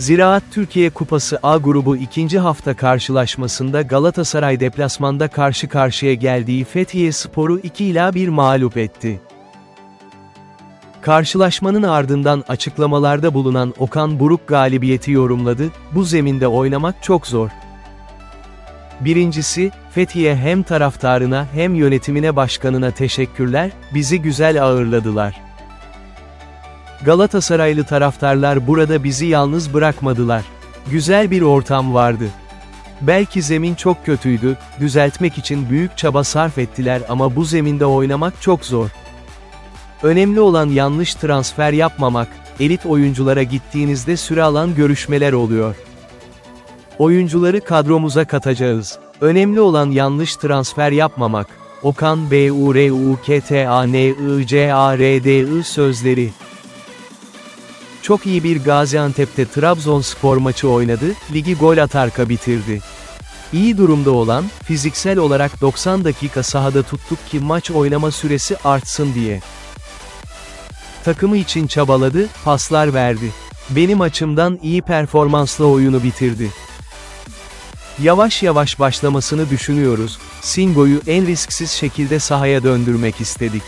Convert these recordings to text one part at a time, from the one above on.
Ziraat Türkiye Kupası A grubu ikinci hafta karşılaşmasında Galatasaray deplasmanda karşı karşıya geldiği Fethiye Sporu 2 ila 1 mağlup etti. Karşılaşmanın ardından açıklamalarda bulunan Okan Buruk galibiyeti yorumladı, bu zeminde oynamak çok zor. Birincisi, Fethiye hem taraftarına hem yönetimine başkanına teşekkürler, bizi güzel ağırladılar. Galatasaraylı taraftarlar burada bizi yalnız bırakmadılar. Güzel bir ortam vardı. Belki zemin çok kötüydü, düzeltmek için büyük çaba sarf ettiler ama bu zeminde oynamak çok zor. Önemli olan yanlış transfer yapmamak, elit oyunculara gittiğinizde süre alan görüşmeler oluyor. Oyuncuları kadromuza katacağız. Önemli olan yanlış transfer yapmamak. Okan B U R U K T A N I C A R D I sözleri. Çok iyi bir Gaziantep'te Trabzonspor maçı oynadı, ligi gol atarka bitirdi. İyi durumda olan, fiziksel olarak 90 dakika sahada tuttuk ki maç oynama süresi artsın diye. Takımı için çabaladı, paslar verdi. Benim açımdan iyi performansla oyunu bitirdi. Yavaş yavaş başlamasını düşünüyoruz, Singo'yu en risksiz şekilde sahaya döndürmek istedik.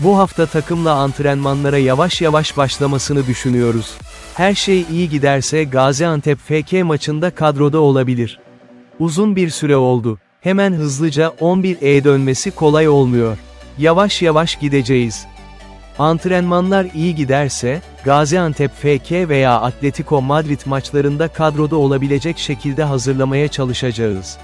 Bu hafta takımla antrenmanlara yavaş yavaş başlamasını düşünüyoruz. Her şey iyi giderse Gaziantep FK maçında kadroda olabilir. Uzun bir süre oldu. Hemen hızlıca 11'e dönmesi kolay olmuyor. Yavaş yavaş gideceğiz. Antrenmanlar iyi giderse, Gaziantep FK veya Atletico Madrid maçlarında kadroda olabilecek şekilde hazırlamaya çalışacağız.